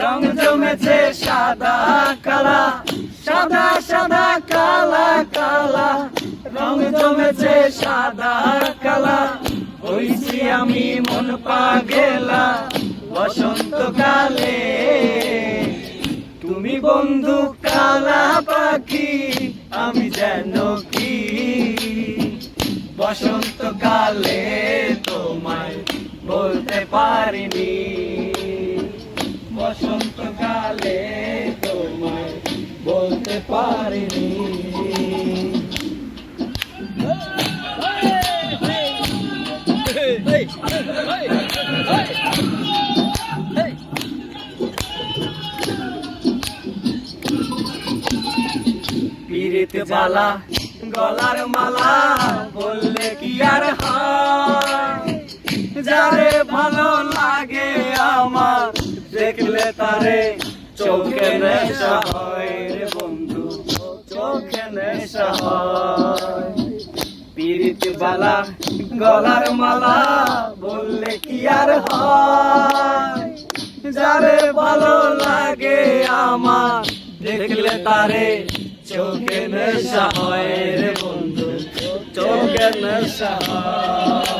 রং জমেছে সাদা কালা, সাদা সাদা কালা কালা। রং জমেছে সাদা কালা, হইছি আমি মন পা পাগেলা বসন্তকালে তুমি বন্ধু কালা পাখি, আমি যেন কি? বসন্তকালে তোমায় বলতে পারিনি। বসন্তকালে তোমায় বলতে পারিনি। পীড়িত জ্বালা, গলার মালা, বললে কি আর হয়? যারে ভালো লাগে আমার দেখলে তারে চোখে নেশা হয় রে বন্ধু, চোখে নেশা হয়। পীড়িত বালা গলার মালা বললে কি আর হয়? যারে ভালো লাগে আমার, দেখলে তারে চোখে নেশা হয় রে বন্ধু, চোখে নেশা হয়।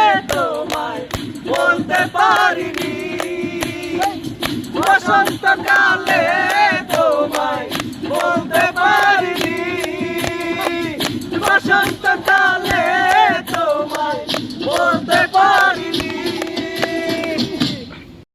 ち